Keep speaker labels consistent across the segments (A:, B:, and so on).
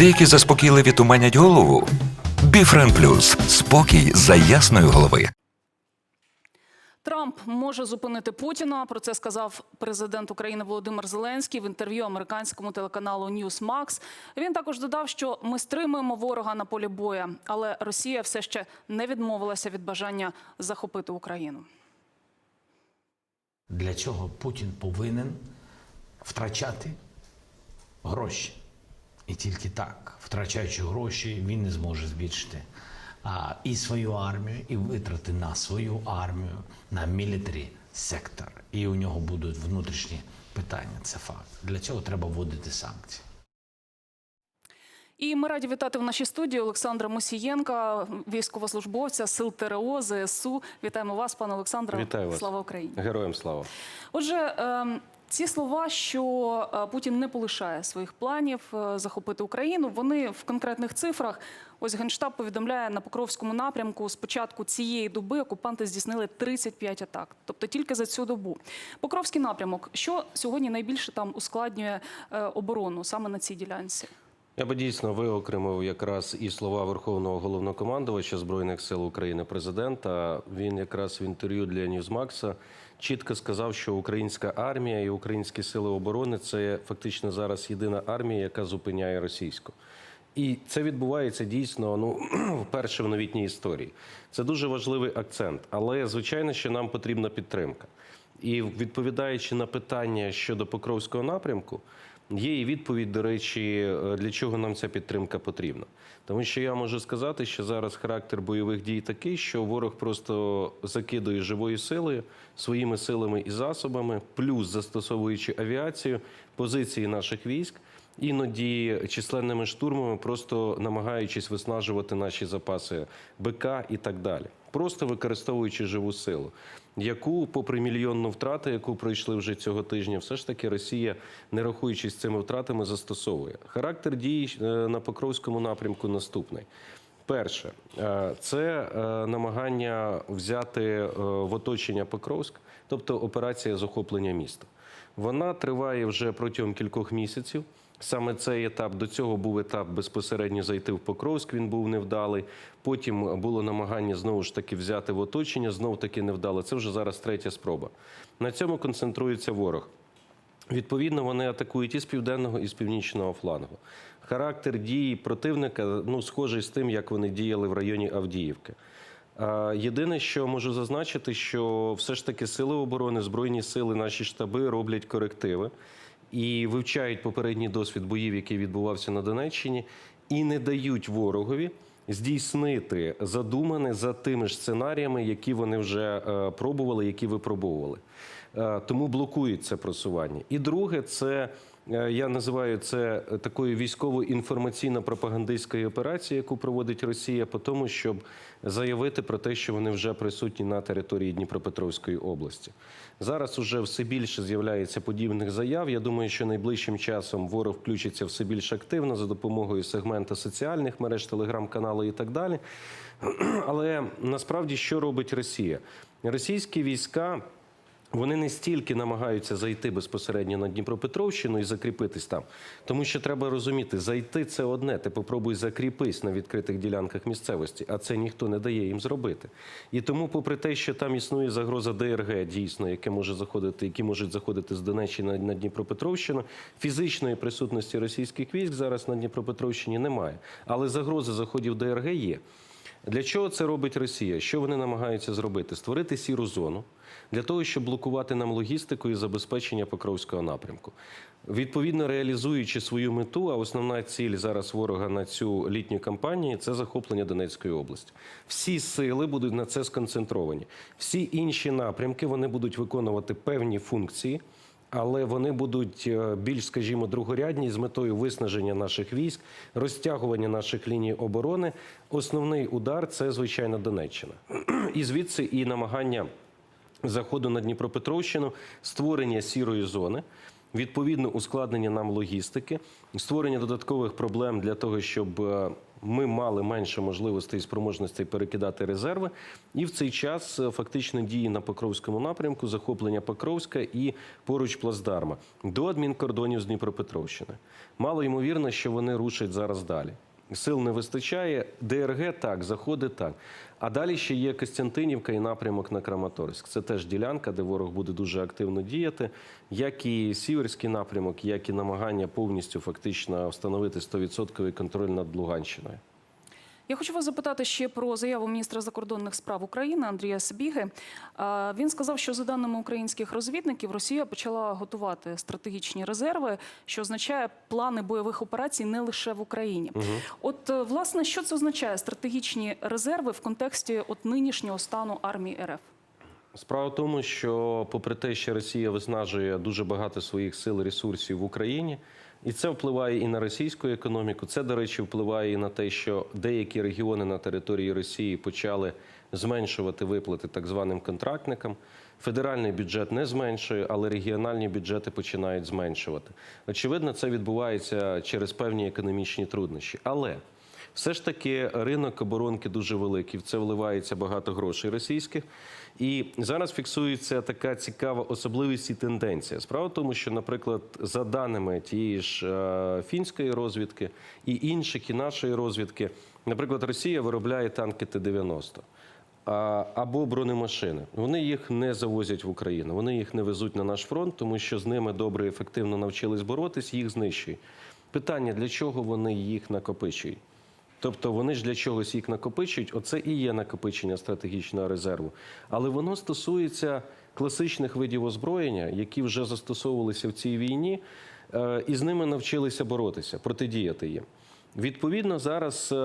A: Деякі заспокійливі туманять голову. Біфрен Плюс спокій за ясної голови.
B: Трамп може зупинити Путіна. Про це сказав президент України Володимир Зеленський в інтерв'ю американському телеканалу Newsmax. Він також додав, що ми стримуємо ворога на полі боя, але Росія все ще не відмовилася від бажання захопити Україну.
C: Для цього Путін повинен втрачати гроші. І тільки так, втрачаючи гроші, він не зможе збільшити а, і свою армію, і витрати на свою армію, на мілітарі сектор. І у нього будуть внутрішні питання. Це факт. Для цього треба вводити санкції.
B: І ми раді вітати в нашій студії Олександра Мусієнка, військовослужбовця сил ТРО ЗСУ. Вітаємо вас, пане Олександре.
D: Вітаю вас.
B: Слава Україні.
D: Героям слава.
B: Отже, ем, ці слова, що е, Путін не полишає своїх планів е, захопити Україну, вони в конкретних цифрах. Ось генштаб повідомляє на Покровському напрямку. З початку цієї доби окупанти здійснили 35 атак, тобто тільки за цю добу. Покровський напрямок, що сьогодні найбільше там ускладнює е, оборону саме на цій ділянці.
D: Я би дійсно виокремив якраз і слова Верховного головнокомандувача Збройних сил України, президента. Він якраз в інтерв'ю для Ньюзмакса чітко сказав, що українська армія і українські сили оборони це фактично зараз єдина армія, яка зупиняє російську. І це відбувається дійсно ну вперше в новітній історії. Це дуже важливий акцент. Але звичайно, що нам потрібна підтримка. І відповідаючи на питання щодо Покровського напрямку, є і відповідь, до речі, е, для чого нам ця підтримка потрібна. Тому що я можу сказати, що зараз характер бойових дій такий, що ворог просто закидує живою силою, своїми силами і засобами, плюс застосовуючи авіацію, позиції наших військ. Іноді численними штурмами, просто намагаючись виснажувати наші запаси БК і так далі, просто використовуючи живу силу, яку, попри мільйонну втрату, яку пройшли вже цього тижня, все ж таки Росія, не рахуючись цими втратами, застосовує. Характер дій е, на Покровському напрямку наступний. Перше, е, це е, намагання взяти в оточення Покровськ, тобто операція захоплення міста. Вона триває вже протягом кількох місяців. Саме цей етап до цього був етап безпосередньо зайти в Покровськ. Він був невдалий. Потім було намагання знову ж таки взяти в оточення. Знов таки невдало. Це вже зараз третя спроба. На цьому концентрується ворог. Відповідно, вони атакують і з південного, і з північного флангу. Характер дії противника ну схожий з тим, як вони діяли в районі Авдіївки. Єдине, що можу зазначити, що все ж таки сили оборони, збройні сили, наші штаби роблять корективи і вивчають попередній досвід боїв, який відбувався на Донеччині, і не дають ворогові здійснити задумане за тими ж сценаріями, які вони вже е, пробували, які випробовували. Е, Тому блокують це просування. І друге, це я називаю це такою військово-інформаційно-пропагандистською операцією, яку проводить Росія, по тому, щоб заявити про те, що вони вже присутні на території Дніпропетровської області. Зараз уже все більше з'являється подібних заяв. Я думаю, що найближчим часом ворог включиться все більш активно за допомогою сегмента соціальних мереж, телеграм-каналу і так далі. Але насправді що робить Росія? Російські війська. Вони не стільки намагаються зайти безпосередньо на Дніпропетровщину і закріпитись там, тому що треба розуміти, зайти це одне. Ти попробуй закріпись на відкритих ділянках місцевості, а це ніхто не дає їм зробити. І тому, попри те, що там існує загроза ДРГ, дійсно, яке може заходити, які можуть заходити з Донеччини на Дніпропетровщину, фізичної присутності російських військ зараз на Дніпропетровщині немає. Але загрози заходів ДРГ є. Для чого це робить Росія? Що вони намагаються зробити? Створити сіру зону для того, щоб блокувати нам логістику і забезпечення Покровського напрямку. Відповідно, реалізуючи свою мету, а основна ціль зараз ворога на цю літню кампанію це захоплення Донецької області. Всі сили будуть на це сконцентровані. Всі інші напрямки вони будуть виконувати певні функції. Але вони будуть е, більш, скажімо, другорядні з метою виснаження наших військ, розтягування наших ліній оборони. Основний удар це звичайно Донеччина, і звідси і намагання заходу на Дніпропетровщину, створення сірої зони. Відповідно, ускладнення нам логістики, створення додаткових проблем для того, щоб е, Ми мали менше можливостей і спроможностей перекидати резерви, і в цей час е, фактично дії на Покровському напрямку, захоплення Покровська і поруч плацдарма до адмінкордонів з Дніпропетровщини. Мало ймовірно, що вони рушать зараз далі. Сил не вистачає. ДРГ так, заходи так. А далі ще є Костянтинівка і напрямок на Краматорськ. Це теж ділянка, де ворог буде дуже активно діяти, як і сіверський напрямок, як і намагання повністю фактично встановити 100% контроль над Луганщиною.
B: Я хочу вас запитати ще про заяву міністра закордонних справ України Андрія Сибіги. Він сказав, що за даними українських розвідників, Росія почала готувати стратегічні резерви, що означає плани бойових операцій не лише в Україні. От е, власне, що це означає стратегічні резерви в контексті от нинішнього стану армії РФ?
D: Справа в тому, що попри те, що Росія виснажує дуже багато своїх сил і ресурсів в Україні, і це впливає і на російську економіку. Це, до речі, впливає і на те, що деякі регіони на території Росії почали зменшувати виплати так званим контрактникам. Федеральний бюджет не зменшує, але регіональні бюджети починають зменшувати. Очевидно, це відбувається через певні економічні труднощі. Але все ж таки ринок оборонки дуже великий. В це вливається багато грошей російських. І зараз фіксується така цікава особливість і тенденція. Справа в тому, що, наприклад, за даними тієї ж е, фінської розвідки і інших, і нашої розвідки, наприклад, Росія виробляє танки Т-90 або бронемашини. Вони їх не завозять в Україну, вони їх не везуть на наш фронт, тому що з ними добре і ефективно навчились боротись, їх знищують. Питання, для чого вони їх накопичують? Тобто вони ж для чогось їх накопичують. Оце і є накопичення стратегічного резерву. Але воно стосується класичних видів озброєння, які вже застосовувалися в цій війні, е, і з ними навчилися боротися, протидіяти їм. Відповідно, зараз е,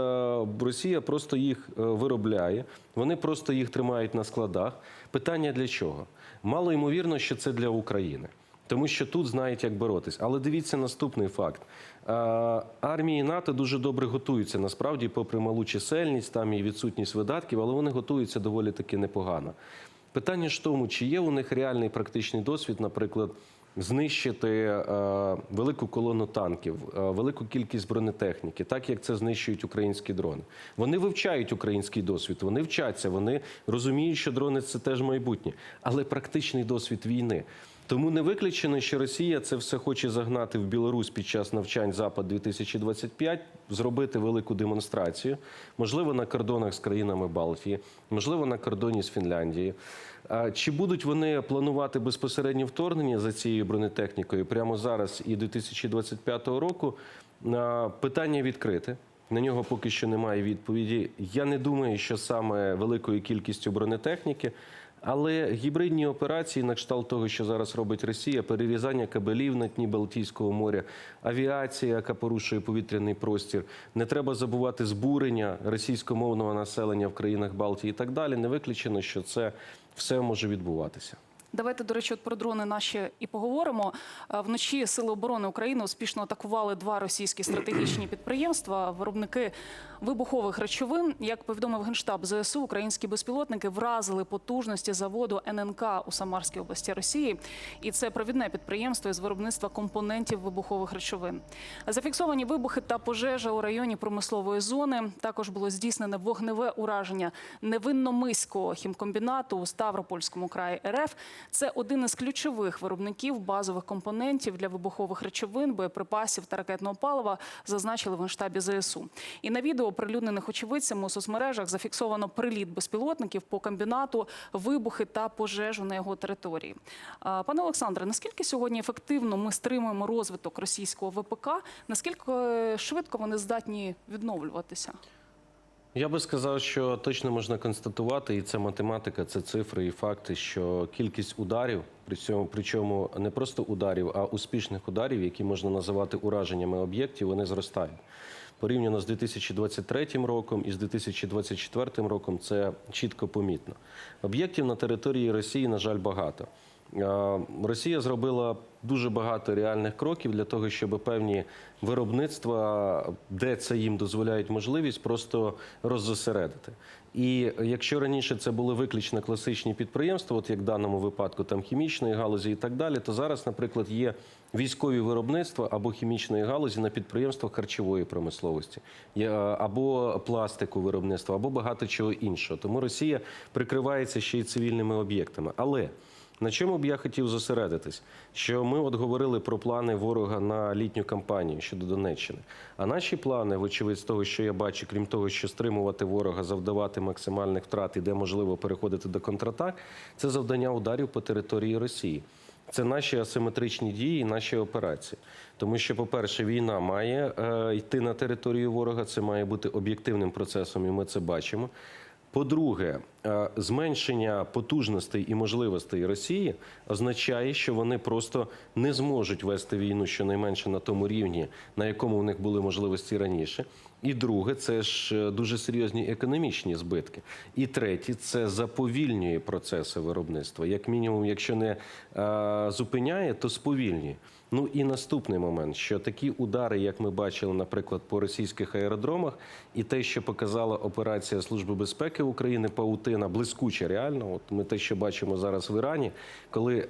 D: Росія просто їх е, виробляє, вони просто їх тримають на складах. Питання для чого? Мало ймовірно, що це для України. Тому що тут знають, як боротись. Але дивіться наступний факт: армії НАТО дуже добре готуються. Насправді, попри малу чисельність, там і відсутність видатків, але вони готуються доволі таки непогано. Питання ж тому, чи є у них реальний практичний досвід, наприклад, знищити е, велику колону танків, е, велику кількість бронетехніки, так як це знищують українські дрони. Вони вивчають український досвід, вони вчаться, вони розуміють, що дрони це теж майбутнє, але практичний досвід війни. Тому не виключено, що Росія це все хоче загнати в Білорусь під час навчань Запад 2025 зробити велику демонстрацію, можливо, на кордонах з країнами Балтії, можливо, на кордоні з Фінляндією. Чи будуть вони планувати безпосереднє вторгнення за цією бронетехнікою прямо зараз і 2025 року? Питання відкрите. На нього поки що немає відповіді. Я не думаю, що саме великою кількістю бронетехніки, але гібридні операції, на кшталт того, що зараз робить Росія, перерізання кабелів на дні Балтійського моря, авіація, яка порушує повітряний простір, не треба забувати збурення російськомовного населення в країнах Балтії і так далі. Не виключено, що це все може відбуватися.
B: Давайте, до речі, от про дрони наші і поговоримо. Е, Вночі Сили оборони України успішно атакували два російські стратегічні підприємства, виробники вибухових речовин. Як повідомив генштаб ЗСУ, українські безпілотники вразили потужності заводу ННК у Самарській області Росії, і це провідне підприємство із виробництва компонентів вибухових речовин. Зафіксовані вибухи та пожежа у районі промислової зони. Також було здійснене вогневе ураження невинномиського хімкомбінату у Ставропольському краї РФ. Це один із ключових виробників базових компонентів для вибухових речовин, боєприпасів та ракетного палива, зазначили в генштабі ЗСУ. І на відео, прилюднених очевидцями у соцмережах, зафіксовано приліт безпілотників по комбінату, вибухи та пожежу на його території. Пане Олександре, наскільки сьогодні ефективно ми стримуємо розвиток російського ВПК? Наскільки е, швидко вони здатні відновлюватися?
D: Я би сказав, що точно можна констатувати, і це математика, це цифри і факти, що кількість ударів, при цьому причому не просто ударів, а успішних ударів, які можна називати ураженнями об'єктів, вони зростають. Порівняно з 2023 роком і з 2024 роком це чітко помітно. Об'єктів на території Росії, на жаль, багато. Росія зробила дуже багато реальних кроків для того, щоб певні виробництва, де це їм дозволяють можливість, просто роззосередити. І якщо раніше це були виключно класичні підприємства, от як в даному випадку там хімічної галузі і так далі, то зараз, наприклад, є військові виробництва або хімічної галузі на підприємствах харчової промисловості, або пластику виробництва, або багато чого іншого. Тому Росія прикривається ще й цивільними об'єктами. Але на чому б я хотів зосередитись? Що ми от говорили про плани ворога на літню кампанію щодо Донеччини. А наші плани, вочевидь, з того, що я бачу, крім того, що стримувати ворога, завдавати максимальних втрат і де можливо переходити до контратак, це завдання ударів по території Росії. Це наші асиметричні дії, наші операції. Тому що, по-перше, війна має е, йти на територію ворога, це має бути об'єктивним процесом, і ми це бачимо. По-друге, е, зменшення потужностей і можливостей Росії означає, що вони просто не зможуть вести війну щонайменше на тому рівні, на якому у них були можливості раніше. І друге, це ж е, дуже серйозні економічні збитки. І третє, це заповільнює процеси виробництва. Як мінімум, якщо не е, зупиняє, то сповільнює. Ну і наступний момент, що такі удари, як ми бачили, наприклад, по російських аеродромах, і те, що показала операція Служби безпеки України Паутина, блискуче реально. От ми те, що бачимо зараз в Ірані, коли е,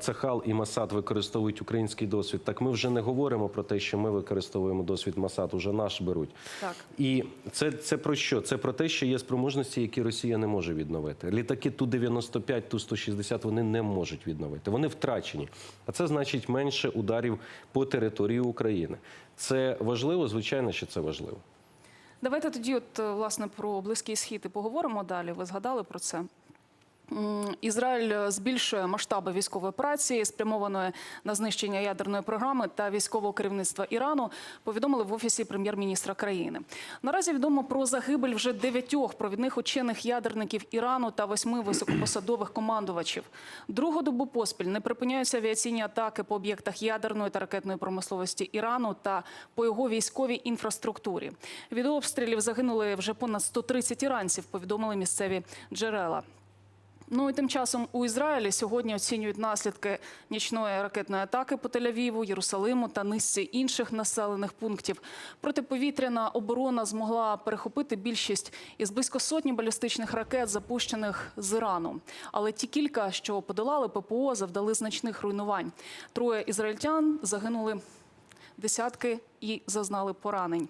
D: Цахал і Масад використовують український досвід, так ми вже не говоримо про те, що ми використовуємо досвід Масад, уже наш беруть.
B: Так.
D: І це, це про що? Це про те, що є спроможності, які Росія не може відновити. Літаки Ту-95, Ту-160 вони не можуть відновити. Вони втрачені. А це значить менше ударів по території України. Це важливо, звичайно, що це важливо.
B: Давайте тоді, от е, власне, про близький схід і поговоримо далі. Ви згадали про це. Ізраїль е, збільшує масштаби військової операції, спрямованої на знищення ядерної програми та військового керівництва Ірану. Повідомили в офісі прем'єр-міністра країни. Наразі відомо про загибель вже дев'ятьох провідних учених ядерників Ірану та восьми високопосадових командувачів. Другу добу поспіль не припиняються авіаційні атаки по об'єктах ядерної та ракетної промисловості Ірану та по його військовій інфраструктурі. Від обстрілів загинули вже понад 130 іранців. Повідомили місцеві джерела. Ну і тим часом у Ізраїлі сьогодні оцінюють наслідки нічної ракетної атаки по Тель-Авіву, Єрусалиму та низці інших населених пунктів. Протиповітряна оборона змогла перехопити більшість із близько сотні балістичних ракет, запущених з Ірану. Але ті кілька, що подолали ППО, завдали значних руйнувань. Троє ізраїльтян загинули десятки і зазнали поранень.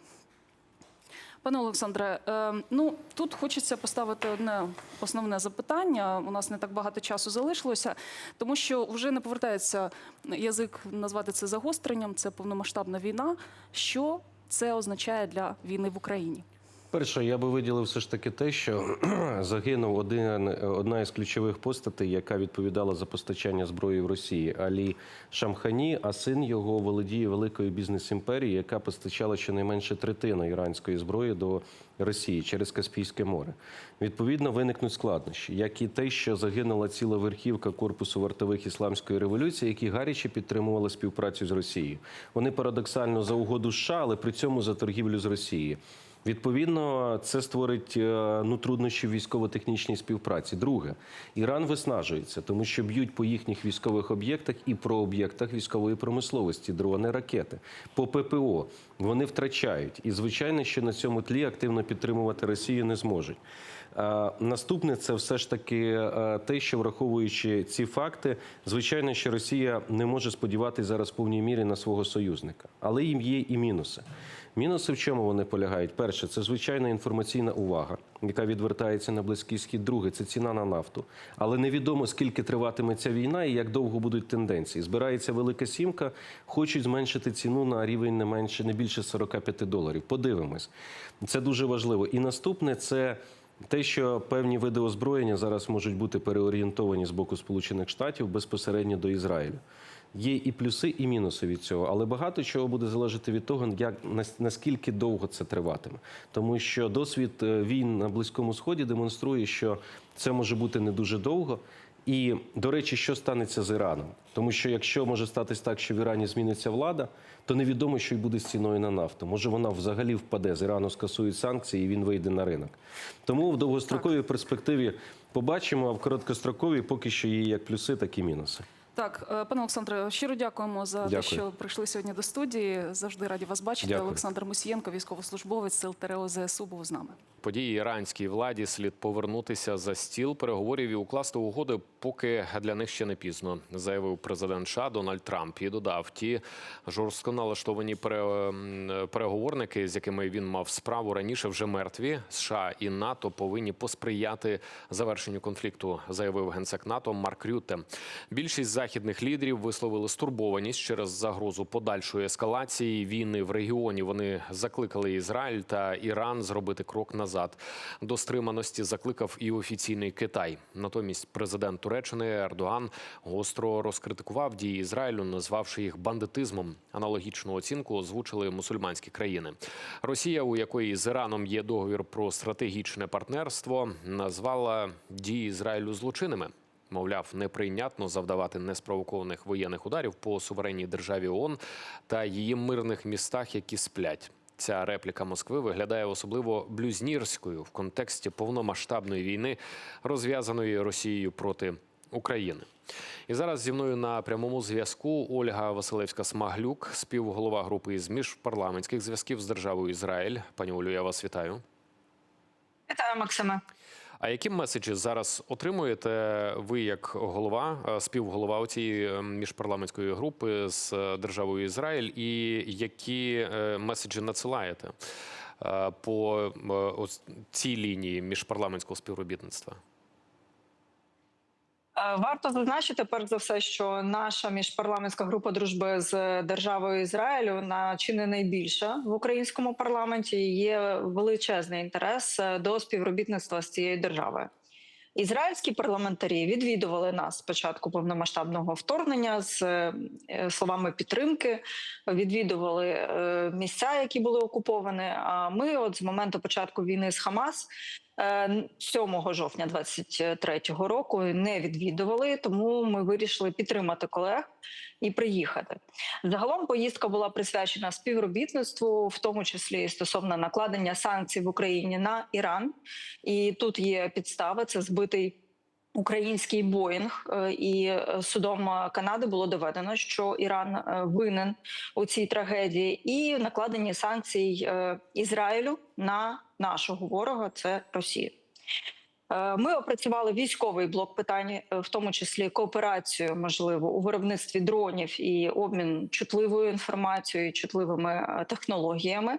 B: Пане Олександре, е, ну тут хочеться поставити одне основне запитання. У нас не так багато часу залишилося, тому що вже не повертається язик назвати це загостренням. Це повномасштабна війна. Що це означає для війни в Україні?
D: Перше, я би виділив все ж таки те, що загинув один, одна із ключових постатей, яка відповідала за постачання зброї в Росії, Алі Шамхані, а син його володіє великою бізнес-імперією, яка постачала щонайменше третину іранської зброї до Росії через Каспійське море. Відповідно, виникнуть складнощі, як і те, що загинула ціла верхівка корпусу вартових ісламської революції, які гаряче підтримували співпрацю з Росією. Вони парадоксально за угоду США, але при цьому за торгівлю з Росією. Відповідно, це створить е, ну, труднощі в військово-технічній співпраці. Друге, Іран виснажується, тому що б'ють по їхніх військових об'єктах і про об'єктах військової промисловості, дрони, ракети. По ППО вони втрачають. І звичайно, що на цьому тлі активно підтримувати Росію не зможуть. Е, Наступне це все ж таки е, те, що враховуючи ці факти, звичайно, що Росія не може сподіватися зараз в повній мірі на свого союзника, але їм є і мінуси. Мінуси в чому вони полягають? Перше, це звичайна інформаційна увага, яка відвертається на близький схід. Друге, це ціна на нафту. Але невідомо скільки триватиме ця війна і як довго будуть тенденції. Збирається велика сімка, хочуть зменшити ціну на рівень не менше, не більше 45 доларів. Подивимось, це дуже важливо. І наступне це. Те, що певні види озброєння зараз можуть бути переорієнтовані з боку Сполучених Штатів безпосередньо до Ізраїлю. Є і плюси, і мінуси від цього, але багато чого буде залежати від того, як наскільки довго це триватиме. Тому що досвід е, війн на Близькому Сході демонструє, що це може бути не дуже довго. І до речі, що станеться з Іраном? Тому що якщо може статись так, що в Ірані зміниться влада, то невідомо, що й буде з ціною на нафту. Може, вона взагалі впаде з Ірану скасують санкції, і він вийде на ринок. Тому в довгостроковій перспективі побачимо, а в короткостроковій поки що є як плюси, так і мінуси.
B: Так, е, пане Олександре, щиро дякуємо за те, що прийшли сьогодні до студії. Завжди раді вас бачити.
D: Дякую.
B: Олександр Мусієнко, військовослужбовець сил ТРО ЗСУ, був з нами.
E: Події іранській владі слід повернутися за стіл переговорів і укласти угоди, поки для них ще не пізно, заявив президент США Дональд Трамп і додав ті жорстко налаштовані пере- переговорники, з якими він мав справу раніше, вже мертві. США і НАТО повинні посприяти завершенню конфлікту, заявив генсек НАТО Марк Рютте. Більшість західних лідерів висловили стурбованість через загрозу подальшої ескалації війни в регіоні. Вони закликали Ізраїль та Іран зробити крок назад. До стриманості закликав і офіційний Китай. Натомість президент Туреччини Ердоган гостро розкритикував дії Ізраїлю, назвавши їх бандитизмом. Аналогічну оцінку озвучили мусульманські країни. Росія, у якої з Іраном є договір про стратегічне партнерство, назвала дії Ізраїлю злочинними. Мовляв, неприйнятно завдавати неспровокованих воєнних ударів по суверенній державі ООН та її мирних містах, які сплять. Ця репліка Москви виглядає особливо блюзнірською в контексті повномасштабної війни, розв'язаної Росією проти України. І зараз зі мною на прямому зв'язку Ольга Василевська Смаглюк, співголова групи із міжпарламентських зв'язків з державою Ізраїль. Пані Олю, я вас вітаю.
F: Вітаю, Максиме.
E: А які меседжі зараз отримуєте ви як голова, е, співголова цієї е, міжпарламентської групи з е, державою Ізраїль, і які меседжі надсилаєте по цій лінії міжпарламентського співробітництва?
F: Е, Варто зазначити перш за все, що наша міжпарламентська група дружби з державою Ізраїлю на чи не найбільша в українському парламенті є величезний інтерес е, до співробітництва з цією державою. Ізраїльські парламентарі відвідували нас спочатку повномасштабного вторгнення з е, словами підтримки, відвідували місця, які були окуповані. А ми, от з моменту початку війни з Хамас, 7 жовтня 23-го року не відвідували, тому ми вирішили підтримати колег і приїхати. Загалом поїздка була присвячена співробітництву, в тому числі стосовно накладення санкцій в Україні на Іран. І тут є підстава це збитий. Український Боїнг Е, і е, судом е, Канади було доведено, що Іран е, винен у цій трагедії, і накладені санкцій е, Ізраїлю на нашого ворога це Росію. Е, Ми опрацювали військовий блок питань, е, в тому числі кооперацію, можливо, у виробництві дронів і обмін чутливою інформацією, чутливими е, технологіями.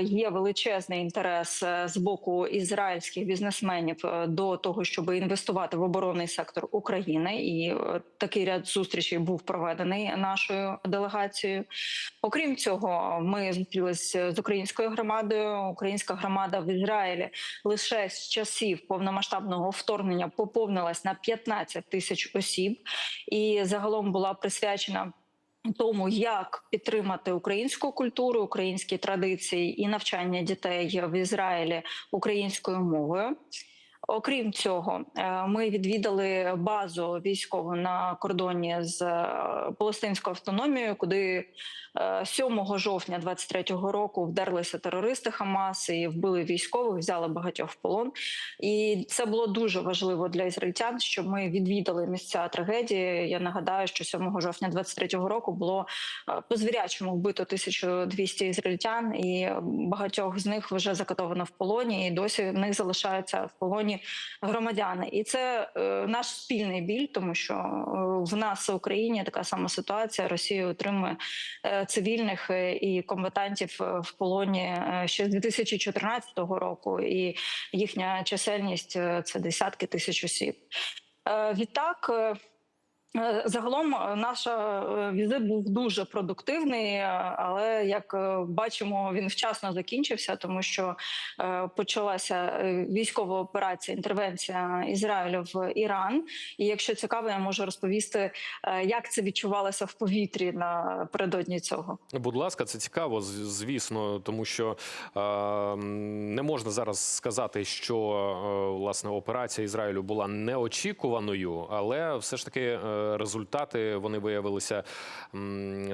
F: Є величезний інтерес з боку ізраїльських бізнесменів до того, щоб інвестувати в оборонний сектор України, і такий ряд зустрічей був проведений нашою делегацією. Окрім цього, ми зустрілися з українською громадою. Українська громада в Ізраїлі лише з часів повномасштабного вторгнення поповнилась на 15 тисяч осіб, і загалом була присвячена. Тому як підтримати українську культуру, українські традиції і навчання дітей в Ізраїлі українською мовою. Окрім цього, е, ми відвідали базу військову на кордоні з е, Палестинською автономією, куди 7 жовтня 23-го року вдерлися терористи Хамас і вбили військових, взяли багатьох в полон. І це було дуже важливо для ізраїльтян, що ми відвідали місця трагедії. Я нагадаю, що 7 жовтня 23-го року було е, по звірячому вбито 1200 ізраїльтян, і багатьох з них вже закатовано в полоні. І досі в них залишаються в полоні громадяни. І це е, наш спільний біль, тому що е, в нас в Україні така сама ситуація. Росія отримує е, цивільних е, і комбатантів е, в полоні е, ще з 2014 року, і їхня чисельність це десятки тисяч осіб. Відтак. Е, Загалом е, наш е, візит був дуже продуктивний, але як бачимо, він вчасно закінчився, тому що почалася військова операція, інтервенція Ізраїлю в Іран. І якщо цікаво, я можу розповісти, як це відчувалося в повітрі напередодні цього.
E: Будь ласка, це цікаво, звісно, тому що не можна зараз сказати, що власне операція Ізраїлю була неочікуваною, але все ж таки результати вони виявилися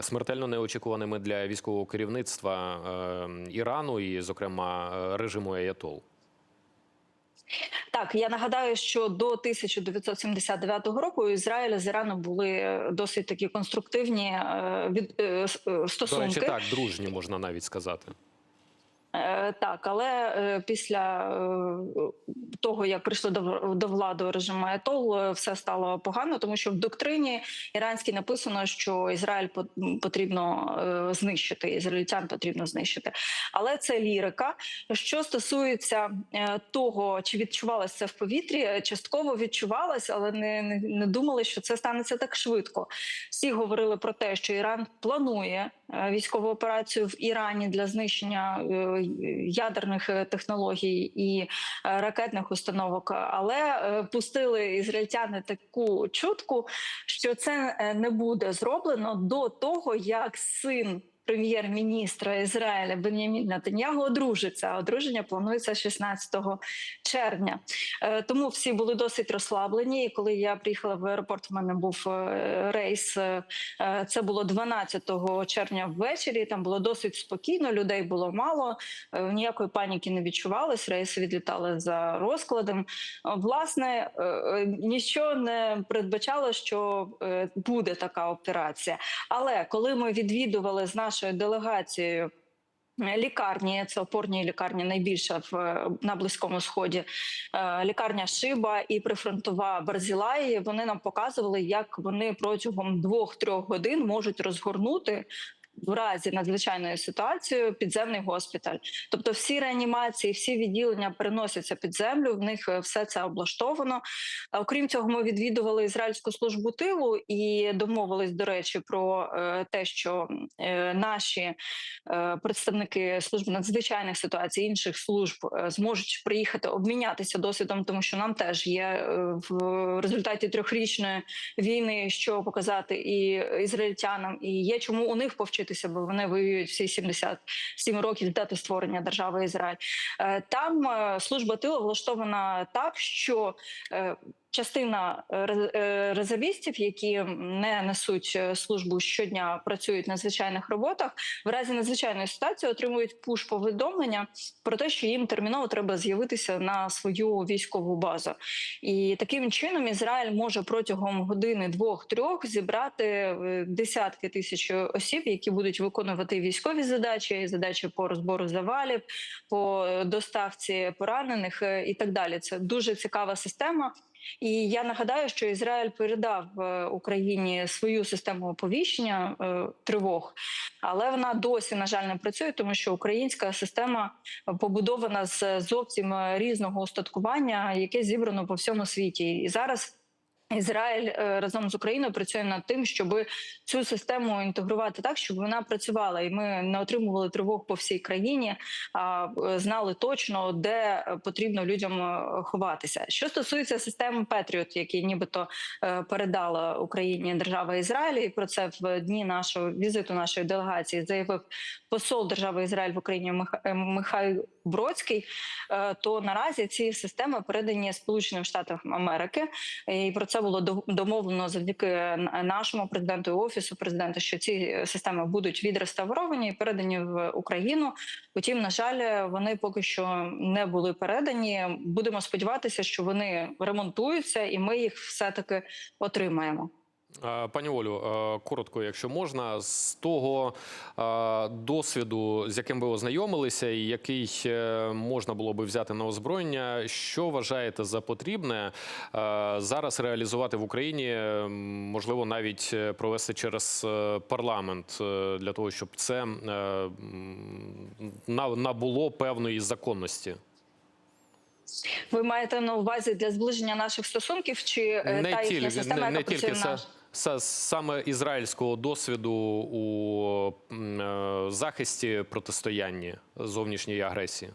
E: смертельно неочікуваними для військового керівництва е, Ірану і, зокрема, е, режиму Аятол.
F: Так, я нагадаю, що до 1979 року у Ізраїля з Іраном були е, досить такі конструктивні від с- е,
E: До речі, так дружні можна навіть сказати.
F: Е, Так, але е, після е, того, як прийшли до, влади режиму Аятол, е, все стало погано, тому що в доктрині іранській написано, що Ізраїль по- потрібно знищити, ізраїльтян потрібно знищити. Але це лірика. Що стосується того, чи відчувалося це в повітрі, частково відчувалося, але не, не, думали, що це станеться так швидко. Всі говорили про те, що Іран планує військову операцію в Ірані для знищення е, ядерних е, технологій і е, ракетних установок, але е, пустили ізраїльтяни таку чутку, що це е, не буде зроблено до того, як син. Прем'єр-міністра Ізраїля Бенямін Натаньягу одружиться. А Одруження планується 16 червня. Е, Тому всі були досить розслаблені. І коли я приїхала в аеропорт, в мене був е, рейс. е, Це було 12 червня ввечері. Там було досить спокійно, людей було мало, ніякої паніки не відчувалось. Рейси відлітали за розкладом. Власне, нічого не передбачало, що буде така операція. Але коли ми відвідували з нашою делегацією. е, Лікарні це опорні лікарні найбільша в е, на близькому сході. Е, Лікарня Шиба і прифронтова Барзілаї. Вони нам показували, як вони протягом двох-трьох годин можуть розгорнути. В разі надзвичайної ситуації підземний госпіталь, тобто всі реанімації, всі відділення переносяться під землю. В них е, все це облаштовано. А Окрім цього, ми відвідували ізраїльську службу тилу і домовились, до речі, про е, те, що е, наші е, представники служби надзвичайних ситуацій інших служб е, зможуть приїхати обмінятися досвідом, тому що нам теж є е, в результаті трьохрічної війни, що показати і ізраїльтянам, і є чому у них повчитися, бо вони воюють всі 77 років дати створення держави Ізраїль. Е, Там е, служба тилу влаштована так, що е, частина е, е, резервістів, які не несуть е, службу щодня, працюють на звичайних роботах, в разі надзвичайної ситуації отримують пуш повідомлення про те, що їм терміново треба з'явитися на свою військову базу. І таким чином Ізраїль може протягом години двох-трьох зібрати десятки тисяч осіб, які будуть виконувати військові задачі, задачі по розбору завалів, по доставці поранених і так далі. Це дуже цікава система. І я нагадаю, що Ізраїль передав е, Україні свою систему оповіщення е, тривог, але вона досі, на жаль, не працює, тому що українська система побудована з зовсім е, різного устаткування, яке зібрано по всьому світі. І зараз. Ізраїль е, разом з Україною працює над тим, щоб цю систему інтегрувати так, щоб вона працювала, і ми не отримували тривог по всій країні, а е, знали точно, де е, потрібно людям ховатися. Що стосується системи Петріот, які нібито передала Україні держава Ізраїль, і про це в дні нашого візиту нашої делегації заявив посол держави Ізраїль в Україні Миха- Михайло Бродський. е, То наразі ці системи передані Сполученим Штатам Америки, і про це було домовлено завдяки нашому президенту і офісу президента, що ці е, системи будуть відреставровані і передані в Україну. Утім, на жаль, вони поки що не були передані. Будемо сподіватися, що вони ремонтуються, і ми їх все таки отримаємо.
E: Е, Пані Олю, е, коротко, якщо можна, з того е, досвіду, з яким ви ознайомилися, і який можна було би взяти на озброєння, що вважаєте за потрібне зараз реалізувати в Україні, можливо, навіть провести через парламент для того, щоб це набуло певної законності?
F: Ви маєте на увазі для зближення наших стосунків чи
E: не
F: та їхня система,
E: не,
F: яка
E: не
F: працює
E: тільки
F: в
E: це
F: наш...
E: Са- Саме ізраїльського досвіду у е, захисті протистоянні зовнішньої агресії.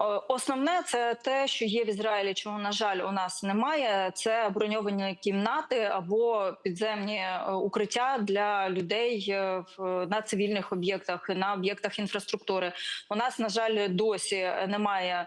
F: Е, Основне це те, що є в Ізраїлі, чому на жаль у нас немає. Це броньовані кімнати або підземні е, укриття для людей е, в на цивільних об'єктах, на об'єктах інфраструктури. У нас на жаль досі немає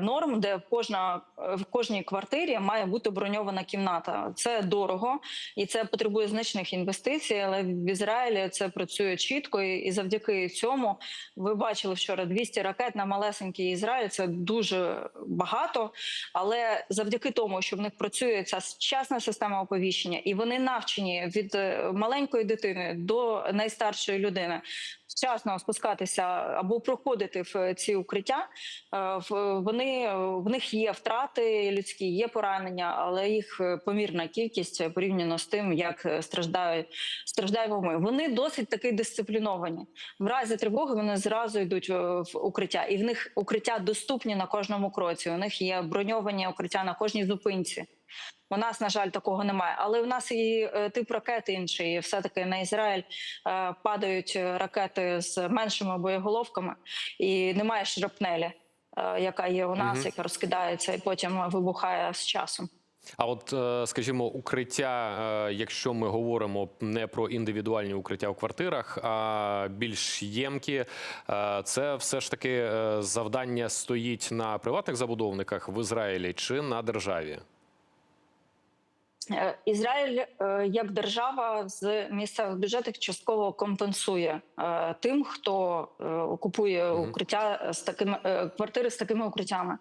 F: норм, де кожна в кожній квартирі має бути броньована кімната. Це дорого і це потребує значних інвестицій. Але в Ізраїлі це працює чітко, і завдяки цьому ви бачили вчора 200 ракет на малесенький Ізраїль. Це дуже багато. Але завдяки тому, що в них працює ця сучасна система оповіщення, і вони навчені від е, маленької дитини до найстаршої людини вчасно спускатися або проходити в ці укриття. е, Вони в них є втрати людські, є поранення, але їх е, помірна кількість порівняно з тим, як е, страждають страждаємо ми. Вони досить таки дисципліновані. В разі тривоги вони зразу йдуть е, в укриття, і в них укриття доступні на кожному кроці. У них є броньовані укриття на кожній зупинці. У нас, на жаль, такого немає. Але в нас і е, тип ракети інший. Все-таки на Ізраїль е, падають ракети з меншими боєголовками, і немає шрапнелі, е, яка є у нас,
E: Мгм.
F: яка розкидається і потім вибухає з часом.
E: А от, е, скажімо, укриття, е, якщо ми говоримо не про індивідуальні укриття в квартирах, а більш ємкі, е, це все ж таки е, завдання стоїть на приватних забудовниках в Ізраїлі чи на державі?
F: Е, Ізраїль е, як держава з місцевих бюджетів частково компенсує е, тим, хто е, купує укриття з такими квартири з такими укриттями.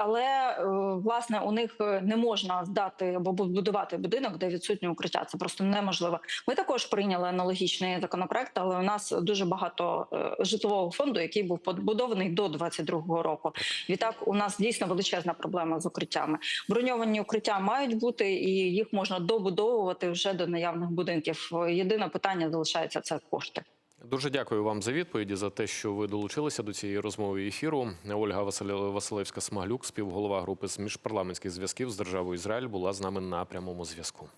F: Але власне у них не можна здати або будувати будинок, де відсутнє укриття. Це просто неможливо. Ми також прийняли аналогічний законопроект, але у нас дуже багато житлового фонду, який був побудований до 22-го року. Відтак, у нас дійсно величезна проблема з укриттями. Броньовані укриття мають бути, і їх можна добудовувати вже до наявних будинків. Єдине питання залишається це кошти.
E: Дуже дякую вам за відповіді за те, що ви долучилися до цієї розмови ефіру. Ольга Василевська Смаглюк, співголова групи з міжпарламентських зв'язків з державою Ізраїль, була з нами на прямому зв'язку.